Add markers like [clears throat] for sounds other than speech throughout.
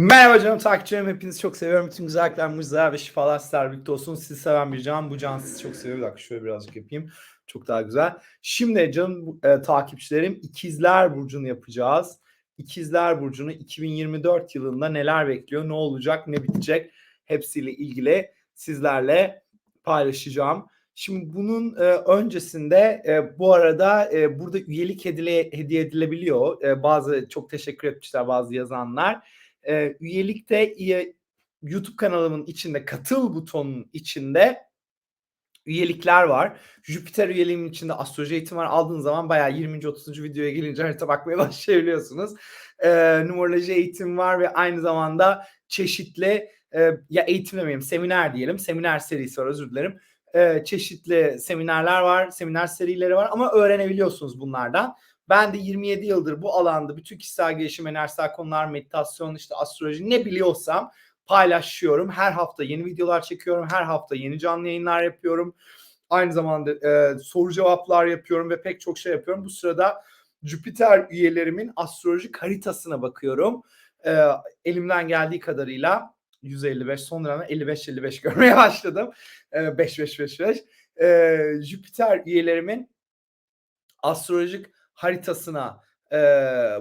Merhaba canım takipçilerim. Hepinizi çok seviyorum. Bütün güzellikler, mucizeler ve şifalar sizlerle birlikte olsun. Sizi seven bir can. Bu can sizi çok seviyor. Bir dakika şöyle birazcık yapayım. Çok daha güzel. Şimdi canım e, takipçilerim İkizler Burcu'nu yapacağız. İkizler Burcu'nu 2024 yılında neler bekliyor, ne olacak, ne bitecek hepsiyle ilgili sizlerle paylaşacağım. Şimdi bunun e, öncesinde e, bu arada e, burada üyelik hedile, hediye edilebiliyor. E, bazı çok teşekkür etmişler bazı yazanlar. E, üyelikte e, YouTube kanalımın içinde katıl butonunun içinde üyelikler var. Jüpiter üyeliğimin içinde astroloji eğitimi var. Aldığınız zaman bayağı 20. 30. videoya gelince harita bakmaya [laughs] başlayabiliyorsunuz. E, numeroloji eğitim var ve aynı zamanda çeşitli e, ya eğitim demeyeyim seminer diyelim. Seminer serisi var özür dilerim. E, çeşitli seminerler var, seminer serileri var ama öğrenebiliyorsunuz bunlardan. Ben de 27 yıldır bu alanda bütün kişisel gelişim, enerjisel konular, meditasyon, işte astroloji ne biliyorsam paylaşıyorum. Her hafta yeni videolar çekiyorum. Her hafta yeni canlı yayınlar yapıyorum. Aynı zamanda e, soru cevaplar yapıyorum ve pek çok şey yapıyorum. Bu sırada Jüpiter üyelerimin astrolojik haritasına bakıyorum. E, elimden geldiği kadarıyla 155 son dönemde 55-55 [laughs] görmeye başladım. 5-5-5-5. E, Jüpiter üyelerimin astrolojik haritasına e,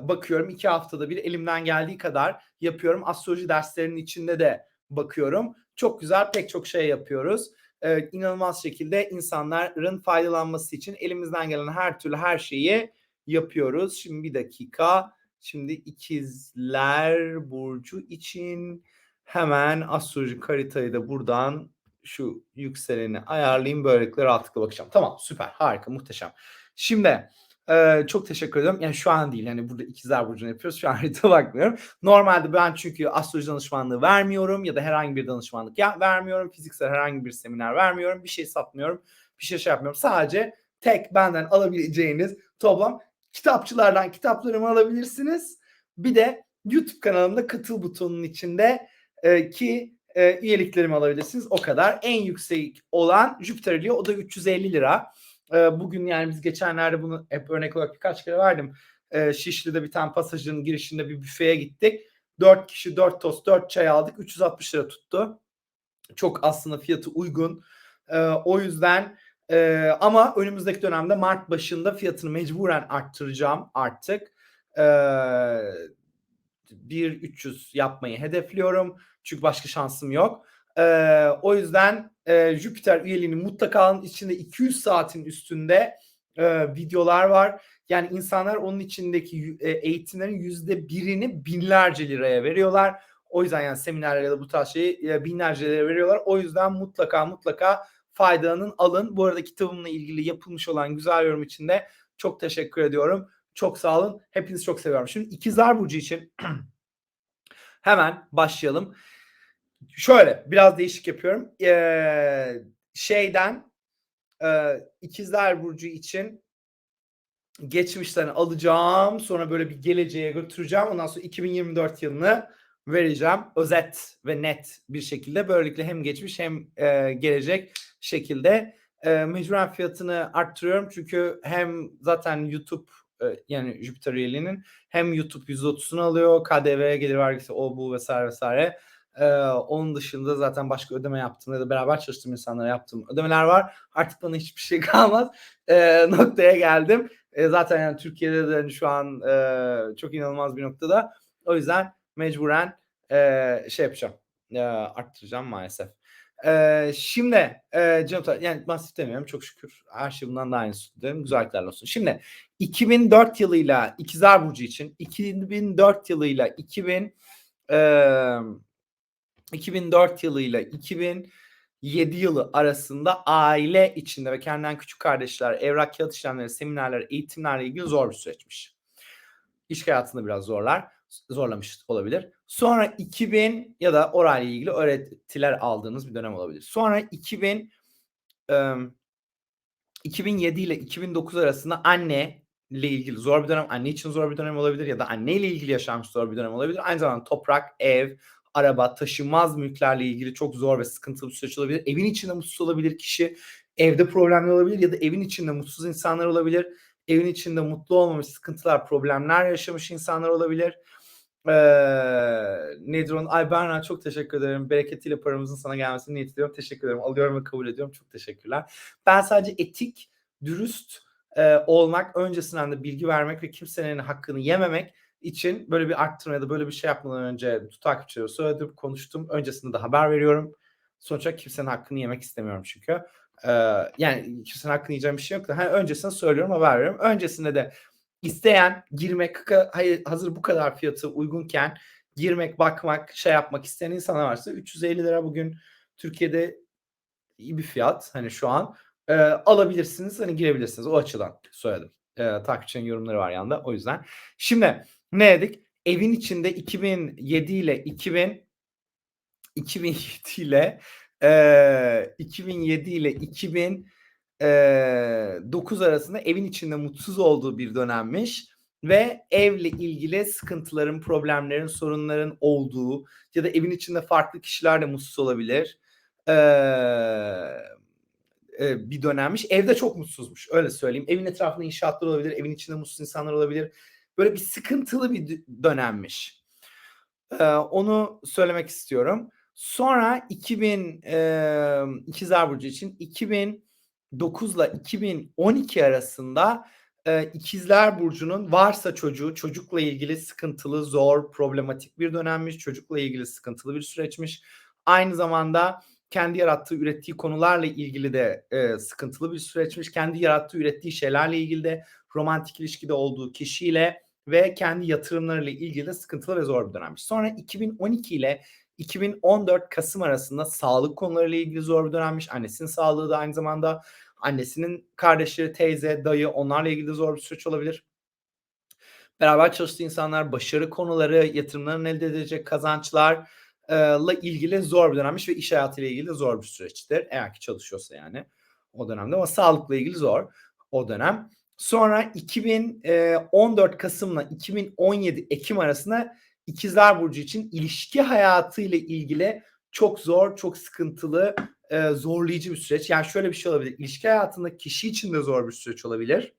bakıyorum. iki haftada bir elimden geldiği kadar yapıyorum. Astroloji derslerinin içinde de bakıyorum. Çok güzel pek çok şey yapıyoruz. E, inanılmaz şekilde insanların faydalanması için elimizden gelen her türlü her şeyi yapıyoruz. Şimdi bir dakika. Şimdi ikizler burcu için hemen astrolojik haritayı da buradan şu yükseleni ayarlayayım. Böylelikle rahatlıkla bakacağım. Tamam süper harika muhteşem. Şimdi ee, çok teşekkür ederim. Yani şu an değil. Yani burada ikizler burcunu yapıyoruz. Şu an harita bakmıyorum. Normalde ben çünkü astroloji danışmanlığı vermiyorum ya da herhangi bir danışmanlık ya vermiyorum. Fiziksel herhangi bir seminer vermiyorum. Bir şey satmıyorum. Bir şey şey yapmıyorum. Sadece tek benden alabileceğiniz toplam kitapçılardan kitaplarımı alabilirsiniz. Bir de YouTube kanalımda katıl butonunun içinde e, ki e, üyeliklerimi alabilirsiniz. O kadar. En yüksek olan Jüpiter. O da 350 lira. E, bugün yani biz geçenlerde bunu hep örnek olarak birkaç kere verdim. E, Şişli'de bir tane pasajın girişinde bir büfeye gittik. 4 kişi 4 tost 4 çay aldık. 360 lira tuttu. Çok aslında fiyatı uygun. E, o yüzden e, ama önümüzdeki dönemde Mart başında fiyatını mecburen arttıracağım artık. E, 1.300 yapmayı hedefliyorum. Çünkü başka şansım yok. Ee, o yüzden e, Jüpiter üyeliğini mutlaka. İçinde 200 saatin üstünde e, videolar var. Yani insanlar onun içindeki e, eğitimlerin yüzde birini binlerce liraya veriyorlar. O yüzden yani seminerler ya da bu tarz şeyi e, binlerce liraya veriyorlar. O yüzden mutlaka mutlaka faydalanın alın. Bu arada kitabımla ilgili yapılmış olan güzel yorum için de çok teşekkür ediyorum. Çok sağ olun. Hepinizi çok seviyorum. Şimdi ikizler burcu için [clears throat] hemen başlayalım. Şöyle biraz değişik yapıyorum. Ee, şeyden e, ikizler burcu için geçmişten alacağım. Sonra böyle bir geleceğe götüreceğim. Ondan sonra 2024 yılını vereceğim. Özet ve net bir şekilde. Böylelikle hem geçmiş hem e, gelecek şekilde e, mecburen fiyatını arttırıyorum. Çünkü hem zaten YouTube e, yani Jupiter üyeliğinin hem YouTube %30'unu alıyor. KDV gelir vergisi o bu vesaire vesaire. Ee, onun dışında zaten başka ödeme yaptığım ya da beraber çalıştığım insanlara yaptığım ödemeler var. Artık bana hiçbir şey [laughs] kalmaz. Ee, noktaya geldim. Ee, zaten yani Türkiye'de de hani şu an e, çok inanılmaz bir noktada. O yüzden mecburen e, şey yapacağım. E, arttıracağım maalesef. E, şimdi e, canım yani masif demiyorum çok şükür her şey bundan daha iyisi derim güzellikler olsun. Şimdi 2004 yılıyla İkizler Burcu için 2004 yılıyla 2000 e, 2004 yılıyla 2007 yılı arasında aile içinde ve kendinden küçük kardeşler, evrak kağıt işlemleri, seminerler, eğitimlerle ilgili zor bir süreçmiş. İş hayatında biraz zorlar, zorlamış olabilir. Sonra 2000 ya da orayla ilgili öğretiler aldığınız bir dönem olabilir. Sonra 2000 ıı, 2007 ile 2009 arasında anne ile ilgili zor bir dönem, anne için zor bir dönem olabilir ya da anne ile ilgili yaşanmış zor bir dönem olabilir. Aynı zamanda toprak, ev, araba, taşınmaz mülklerle ilgili çok zor ve sıkıntılı bir süreç olabilir. Evin içinde mutsuz olabilir kişi, evde problemler olabilir ya da evin içinde mutsuz insanlar olabilir. Evin içinde mutlu olmamış, sıkıntılar, problemler yaşamış insanlar olabilir. Ee, Nedron, ay Berna çok teşekkür ederim. Bereketiyle paramızın sana gelmesini niyet ediyorum. Teşekkür ederim. Alıyorum ve kabul ediyorum. Çok teşekkürler. Ben sadece etik, dürüst e, olmak, öncesinden de bilgi vermek ve kimsenin hakkını yememek için böyle bir arttırma ya da böyle bir şey yapmadan önce takipçilere söyledim, konuştum. Öncesinde de haber veriyorum. Sonuçta kimsenin hakkını yemek istemiyorum çünkü. Ee, yani kimsenin hakkını yiyeceğim bir şey yok da. Hani öncesinde söylüyorum haber veriyorum. Öncesinde de isteyen girmek hazır bu kadar fiyatı uygunken girmek, bakmak, şey yapmak isteyen insanlar varsa 350 lira bugün Türkiye'de iyi bir fiyat hani şu an e, alabilirsiniz hani girebilirsiniz o açıdan söyledim. E, takipçinin yorumları var yanında o yüzden. Şimdi ne dedik? Evin içinde 2007 ile 2000 2007 ile e, 2007 ile 2009 arasında evin içinde mutsuz olduğu bir dönemmiş ve evle ilgili sıkıntıların, problemlerin, sorunların olduğu ya da evin içinde farklı kişiler de mutsuz olabilir. Ee, bir dönemmiş. Evde çok mutsuzmuş. Öyle söyleyeyim. Evin etrafında inşaatlar olabilir. Evin içinde mutsuz insanlar olabilir. Böyle bir sıkıntılı bir dönemmiş. Ee, onu söylemek istiyorum. Sonra 2000 e, İkizler Burcu için 2009 ile 2012 arasında e, İkizler Burcu'nun varsa çocuğu çocukla ilgili sıkıntılı, zor, problematik bir dönemmiş. Çocukla ilgili sıkıntılı bir süreçmiş. Aynı zamanda kendi yarattığı, ürettiği konularla ilgili de e, sıkıntılı bir süreçmiş. Kendi yarattığı, ürettiği şeylerle ilgili de romantik ilişkide olduğu kişiyle ve kendi yatırımlarıyla ilgili de sıkıntılı ve zor bir dönemmiş. Sonra 2012 ile 2014 Kasım arasında sağlık konularıyla ilgili zor bir dönemmiş. Annesinin sağlığı da aynı zamanda annesinin kardeşleri, teyze, dayı onlarla ilgili zor bir süreç olabilir. Beraber çalıştığı insanlar başarı konuları, yatırımlarını elde edecek kazançlarla ilgili zor bir dönemmiş ve iş hayatıyla ilgili zor bir süreçtir. Eğer ki çalışıyorsa yani o dönemde ama sağlıkla ilgili zor o dönem. Sonra 2014 Kasım'la 2017 Ekim arasında İkizler Burcu için ilişki hayatı ile ilgili çok zor, çok sıkıntılı, e, zorlayıcı bir süreç. Yani şöyle bir şey olabilir. İlişki hayatında kişi için de zor bir süreç olabilir.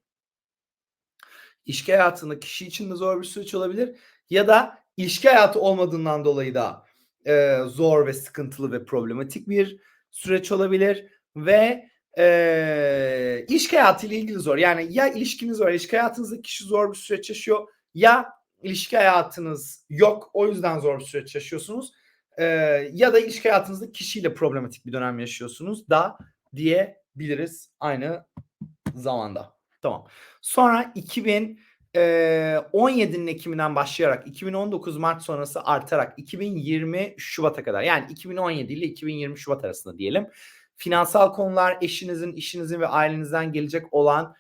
İlişki hayatında kişi için de zor bir süreç olabilir. Ya da ilişki hayatı olmadığından dolayı da e, zor ve sıkıntılı ve problematik bir süreç olabilir. Ve e, ilişki hayatı ile ilgili zor. Yani ya ilişkiniz var, ilişki hayatınızda kişi zor bir süreç yaşıyor ya ilişki hayatınız yok o yüzden zor bir süreç yaşıyorsunuz ee, ya da ilişki hayatınızda kişiyle problematik bir dönem yaşıyorsunuz da diyebiliriz aynı zamanda. Tamam. Sonra 2017'nin Ekim'inden başlayarak 2019 Mart sonrası artarak 2020 Şubat'a kadar yani 2017 ile 2020 Şubat arasında diyelim. Finansal konular eşinizin, işinizin ve ailenizden gelecek olan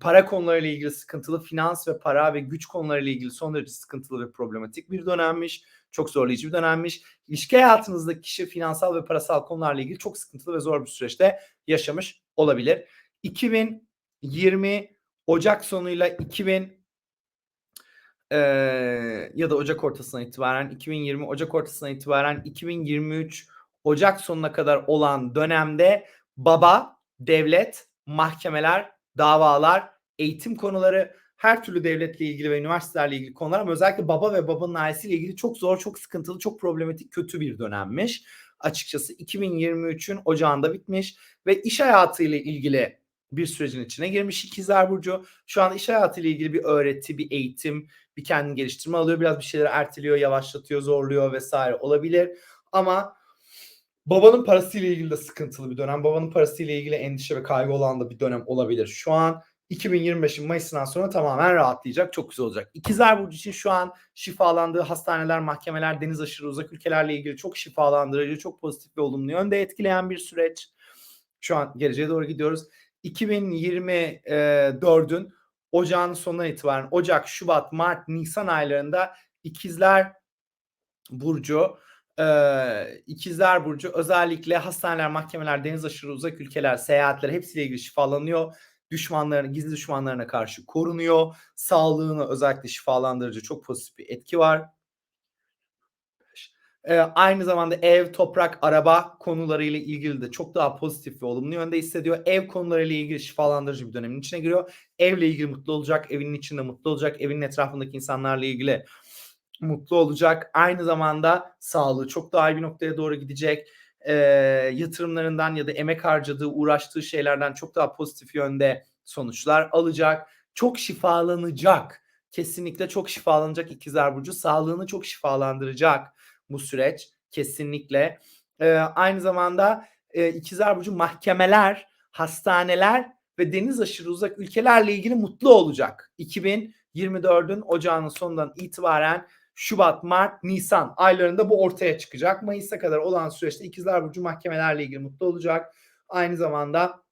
para konularıyla ilgili sıkıntılı, finans ve para ve güç konularıyla ilgili son derece sıkıntılı ve problematik bir dönemmiş. Çok zorlayıcı bir dönemmiş. İlişki hayatınızda kişi finansal ve parasal konularla ilgili çok sıkıntılı ve zor bir süreçte yaşamış olabilir. 2020 Ocak sonuyla 2000 ee, ya da Ocak ortasına itibaren 2020 Ocak ortasına itibaren 2023 Ocak sonuna kadar olan dönemde baba, devlet, mahkemeler davalar, eğitim konuları, her türlü devletle ilgili ve üniversitelerle ilgili konular ama özellikle baba ve babanın ailesiyle ilgili çok zor, çok sıkıntılı, çok problematik, kötü bir dönemmiş. Açıkçası 2023'ün ocağında bitmiş ve iş hayatıyla ilgili bir sürecin içine girmiş İkizler Burcu. Şu anda iş hayatıyla ilgili bir öğreti, bir eğitim, bir kendini geliştirme alıyor. Biraz bir şeyleri erteliyor, yavaşlatıyor, zorluyor vesaire olabilir. Ama Babanın parasıyla ilgili de sıkıntılı bir dönem. Babanın parasıyla ilgili endişe ve kaygı olan da bir dönem olabilir. Şu an 2025'in Mayıs'ından sonra tamamen rahatlayacak. Çok güzel olacak. İkizler Burcu için şu an şifalandığı hastaneler, mahkemeler, deniz aşırı uzak ülkelerle ilgili çok şifalandırıcı, çok pozitif ve olumlu yönde etkileyen bir süreç. Şu an geleceğe doğru gidiyoruz. 2024'ün ocağın sonundan itibaren Ocak, Şubat, Mart, Nisan aylarında İkizler Burcu ee, İkizler Burcu özellikle hastaneler, mahkemeler, deniz aşırı uzak ülkeler, seyahatler hepsiyle ilgili şifalanıyor. Düşmanlarına, gizli düşmanlarına karşı korunuyor. Sağlığını özellikle şifalandırıcı çok pozitif bir etki var. Ee, aynı zamanda ev, toprak, araba konularıyla ilgili de çok daha pozitif ve olumlu yönde hissediyor. Ev konularıyla ilgili şifalandırıcı bir dönemin içine giriyor. Evle ilgili mutlu olacak, evinin içinde mutlu olacak, evinin etrafındaki insanlarla ilgili mutlu olacak. Aynı zamanda sağlığı çok daha iyi bir noktaya doğru gidecek. Ee, yatırımlarından ya da emek harcadığı, uğraştığı şeylerden çok daha pozitif yönde sonuçlar alacak. Çok şifalanacak. Kesinlikle çok şifalanacak ikizler burcu. Sağlığını çok şifalandıracak bu süreç kesinlikle. Ee, aynı zamanda e, ikizler burcu mahkemeler, hastaneler ve deniz aşırı uzak ülkelerle ilgili mutlu olacak. 2024'ün ocağının sonundan itibaren Şubat, Mart, Nisan aylarında bu ortaya çıkacak. Mayıs'a kadar olan süreçte ikizler burcu mahkemelerle ilgili mutlu olacak. Aynı zamanda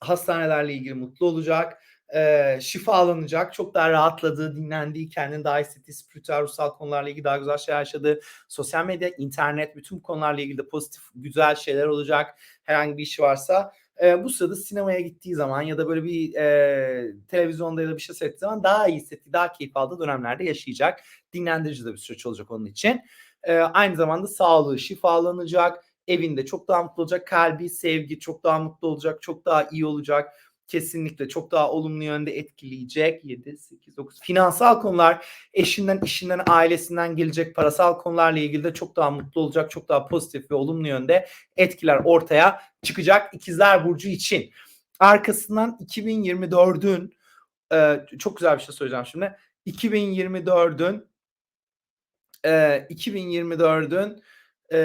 hastanelerle ilgili mutlu olacak. E, şifalanacak. Çok daha rahatladığı, dinlendiği, kendini daha hissettiği, spiritüel, ruhsal konularla ilgili daha güzel şeyler yaşadığı, sosyal medya, internet, bütün konularla ilgili de pozitif, güzel şeyler olacak. Herhangi bir işi varsa e, bu sırada sinemaya gittiği zaman ya da böyle bir e, televizyonda ya da bir şey seyrettiği zaman daha iyi hissettiği, daha keyif aldığı dönemlerde yaşayacak. Dinlendirici de bir süreç olacak onun için. E, aynı zamanda sağlığı şifalanacak, evinde çok daha mutlu olacak, kalbi, sevgi çok daha mutlu olacak, çok daha iyi olacak. Kesinlikle çok daha olumlu yönde etkileyecek. 7, 8, 9. Finansal konular, eşinden, işinden, ailesinden gelecek parasal konularla ilgili de çok daha mutlu olacak, çok daha pozitif ve olumlu yönde etkiler ortaya çıkacak İkizler Burcu için. Arkasından 2024'ün e, çok güzel bir şey söyleyeceğim şimdi. 2024'ün e, 2024'ün e,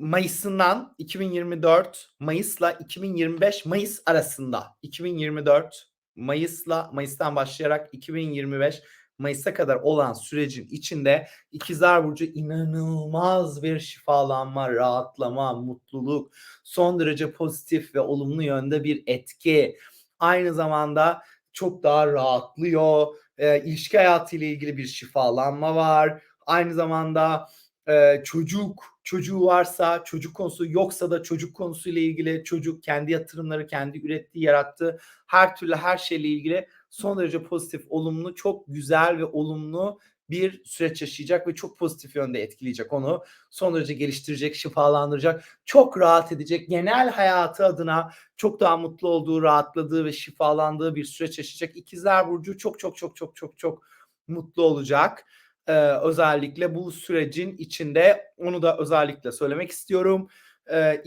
Mayıs'ından 2024 Mayıs'la 2025 Mayıs arasında 2024 Mayıs'la Mayıs'tan başlayarak 2025 Mayıs'a kadar olan sürecin içinde İkizler Burcu inanılmaz bir şifalanma, rahatlama, mutluluk, son derece pozitif ve olumlu yönde bir etki. Aynı zamanda çok daha rahatlıyor. E, ilişki hayatıyla ilgili bir şifalanma var. Aynı zamanda e, çocuk, çocuğu varsa, çocuk konusu yoksa da çocuk konusuyla ilgili çocuk kendi yatırımları, kendi ürettiği, yarattığı her türlü her şeyle ilgili son derece pozitif, olumlu, çok güzel ve olumlu bir süreç yaşayacak ve çok pozitif yönde etkileyecek onu. Son derece geliştirecek, şifalandıracak, çok rahat edecek. Genel hayatı adına çok daha mutlu olduğu, rahatladığı ve şifalandığı bir süreç yaşayacak. İkizler Burcu çok çok çok çok çok çok mutlu olacak. Ee, özellikle bu sürecin içinde onu da özellikle söylemek istiyorum. Ee,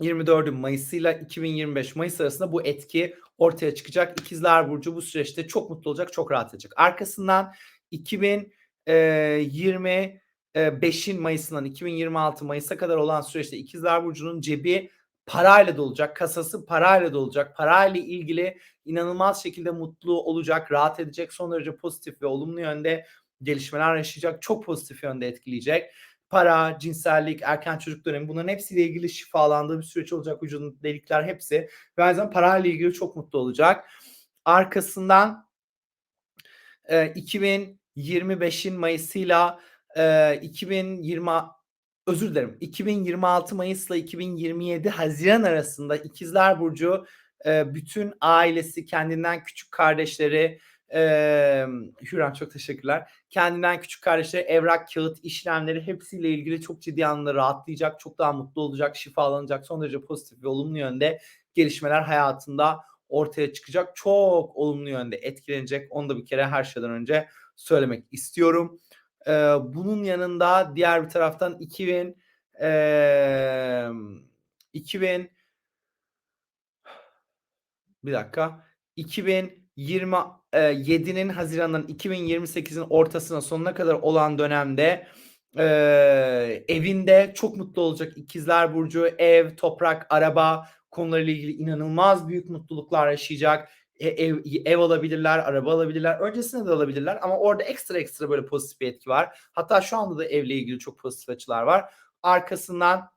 2024'ün Mayıs ile 2025 Mayıs arasında bu etki ortaya çıkacak. İkizler Burcu bu süreçte çok mutlu olacak, çok rahat edecek. Arkasından 2025'in Mayıs'ından 2026 Mayıs'a kadar olan süreçte İkizler Burcu'nun cebi parayla dolacak, kasası parayla dolacak, parayla ilgili inanılmaz şekilde mutlu olacak, rahat edecek, son derece pozitif ve olumlu yönde gelişmeler yaşayacak, çok pozitif yönde etkileyecek. Para, cinsellik, erken çocuk dönemi bunların hepsiyle ilgili şifalandığı bir süreç olacak. Vücudun delikler hepsi ve aynı zamanda parayla ilgili çok mutlu olacak. Arkasından e, 2025'in Mayıs'ıyla e, 2020 özür dilerim 2026 Mayıs'la 2027 Haziran arasında İkizler Burcu e, bütün ailesi kendinden küçük kardeşleri e, Hürrem çok teşekkürler. Kendinden küçük kardeşleri evrak, kağıt, işlemleri hepsiyle ilgili çok ciddi anlamda rahatlayacak, çok daha mutlu olacak, şifalanacak, son derece pozitif ve olumlu yönde gelişmeler hayatında ortaya çıkacak. Çok olumlu yönde etkilenecek. Onu da bir kere her şeyden önce söylemek istiyorum. Ee, bunun yanında diğer bir taraftan 2000 e, 2000 bir dakika. 2027'nin Haziran'dan 2028'in ortasına sonuna kadar olan dönemde e, evinde çok mutlu olacak ikizler burcu ev toprak araba konularıyla ilgili inanılmaz büyük mutluluklar yaşayacak ev, ev alabilirler, araba alabilirler. Öncesinde de alabilirler ama orada ekstra ekstra böyle pozitif bir etki var. Hatta şu anda da evle ilgili çok pozitif açılar var. Arkasından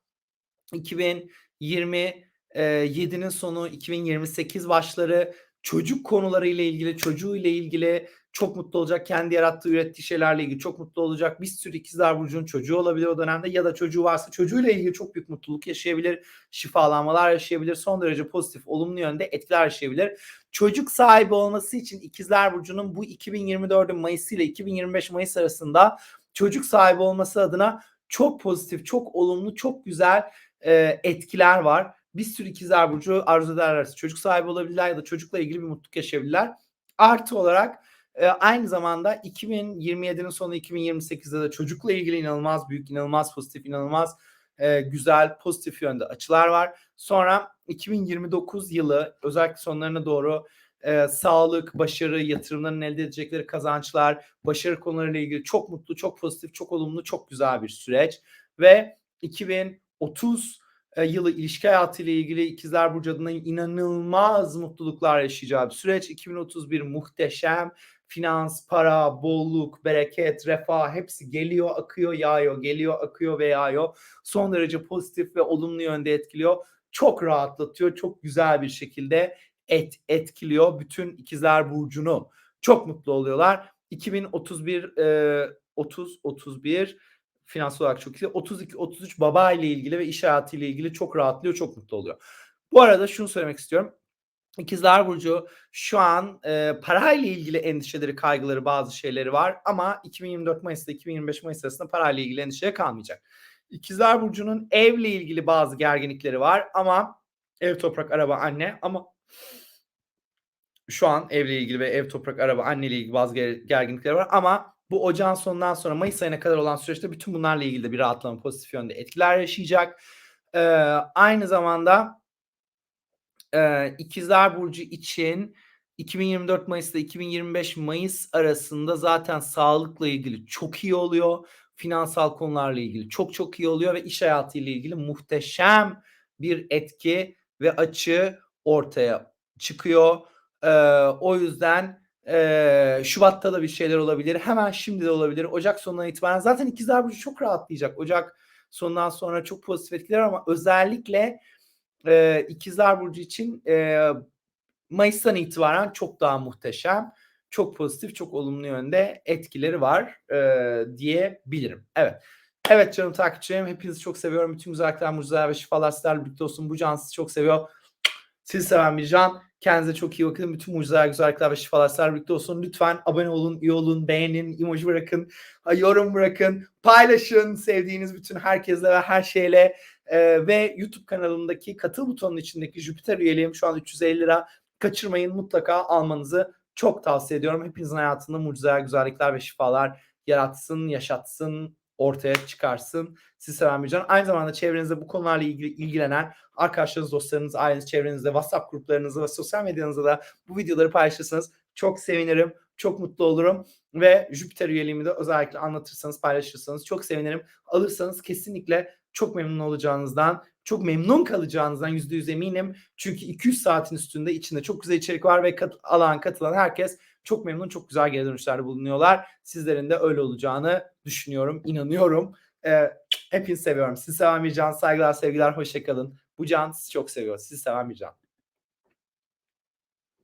2027'nin sonu, 2028 başları çocuk konularıyla ilgili, çocuğuyla ilgili çok mutlu olacak. Kendi yarattığı, ürettiği şeylerle ilgili çok mutlu olacak. Bir sürü ikizler burcunun çocuğu olabilir o dönemde ya da çocuğu varsa çocuğuyla ilgili çok büyük mutluluk yaşayabilir. Şifalanmalar yaşayabilir. Son derece pozitif, olumlu yönde etkiler yaşayabilir. Çocuk sahibi olması için ikizler burcunun bu 2024'ün Mayıs ile 2025 Mayıs arasında çocuk sahibi olması adına çok pozitif, çok olumlu, çok güzel e, etkiler var. Bir sürü ikizler burcu arzu ederlerse çocuk sahibi olabilirler ya da çocukla ilgili bir mutluluk yaşayabilirler. Artı olarak E, aynı zamanda 2027'nin sonu 2028'de de çocukla ilgili inanılmaz büyük, inanılmaz pozitif, inanılmaz e, güzel, pozitif yönde açılar var. Sonra 2029 yılı özellikle sonlarına doğru e, sağlık, başarı, yatırımların elde edecekleri kazançlar, başarı konularıyla ilgili çok mutlu, çok pozitif, çok olumlu, çok güzel bir süreç. Ve 2030 e, yılı ilişki hayatı ile ilgili ikizler burcu adına inanılmaz mutluluklar yaşayacağı bir süreç. 2031 muhteşem finans, para, bolluk, bereket, refah hepsi geliyor, akıyor, yağıyor, geliyor, akıyor ve yağıyor. Son derece pozitif ve olumlu yönde etkiliyor. Çok rahatlatıyor, çok güzel bir şekilde et, etkiliyor bütün ikizler burcunu. Çok mutlu oluyorlar. 2031 e, 30 31 finansal olarak çok iyi. 32 33 baba ile ilgili ve iş hayatı ile ilgili çok rahatlıyor, çok mutlu oluyor. Bu arada şunu söylemek istiyorum. İkizler Burcu şu an e, parayla ilgili endişeleri, kaygıları, bazı şeyleri var ama 2024 Mayıs'ta 2025 Mayıs arasında parayla ilgili endişeye kalmayacak. İkizler Burcu'nun evle ilgili bazı gerginlikleri var ama ev, toprak, araba, anne ama şu an evle ilgili ve ev, toprak, araba, anne ile ilgili bazı gerginlikleri var ama bu ocağın sonundan sonra Mayıs ayına kadar olan süreçte bütün bunlarla ilgili de bir rahatlama pozitif yönde etkiler yaşayacak. Ee, aynı zamanda e, İkizler Burcu için 2024 Mayıs ile 2025 Mayıs arasında zaten sağlıkla ilgili çok iyi oluyor. Finansal konularla ilgili çok çok iyi oluyor ve iş hayatı ile ilgili muhteşem bir etki ve açı ortaya çıkıyor. Ee, o yüzden e, Şubat'ta da bir şeyler olabilir. Hemen şimdi de olabilir. Ocak sonundan itibaren zaten ikizler burcu çok rahatlayacak. Ocak sonundan sonra çok pozitif etkiler ama özellikle e, ikizler burcu için e, Mayıs'tan itibaren çok daha muhteşem, çok pozitif, çok olumlu yönde etkileri var e, diyebilirim. Evet. Evet canım takipçilerim hepinizi çok seviyorum. Bütün güzellikler, mucizeler ve şifalar sizlerle birlikte olsun. Bu can sizi çok seviyor. Sizi seven bir can. Kendinize çok iyi bakın. Bütün mucizeler, güzellikler ve şifalar sizlerle birlikte olsun. Lütfen abone olun, üye olun, beğenin, emoji bırakın, yorum bırakın, paylaşın sevdiğiniz bütün herkesle ve her şeyle. Ee, ve YouTube kanalındaki katıl butonunun içindeki Jüpiter üyeliğim şu an 350 lira. Kaçırmayın mutlaka almanızı çok tavsiye ediyorum. Hepinizin hayatında mucizeler, güzellikler ve şifalar yaratsın, yaşatsın, ortaya çıkarsın. Sizi seven bir can. Aynı zamanda çevrenizde bu konularla ilgili ilgilenen arkadaşlarınız, dostlarınız, aileniz, çevrenizde, WhatsApp gruplarınızda ve sosyal medyanızda da bu videoları paylaşırsanız çok sevinirim. Çok mutlu olurum ve Jüpiter üyeliğimi de özellikle anlatırsanız, paylaşırsanız çok sevinirim. Alırsanız kesinlikle çok memnun olacağınızdan, çok memnun kalacağınızdan yüzde yüz eminim. Çünkü 200 saatin üstünde içinde çok güzel içerik var ve kat, alan katılan herkes çok memnun, çok güzel geri dönüşlerde bulunuyorlar. Sizlerin de öyle olacağını düşünüyorum, inanıyorum. Ee, hepinizi seviyorum. Sizi seven bir can. Saygılar, sevgiler, hoşçakalın. Bu can sizi çok seviyor. Sizi seven bir can.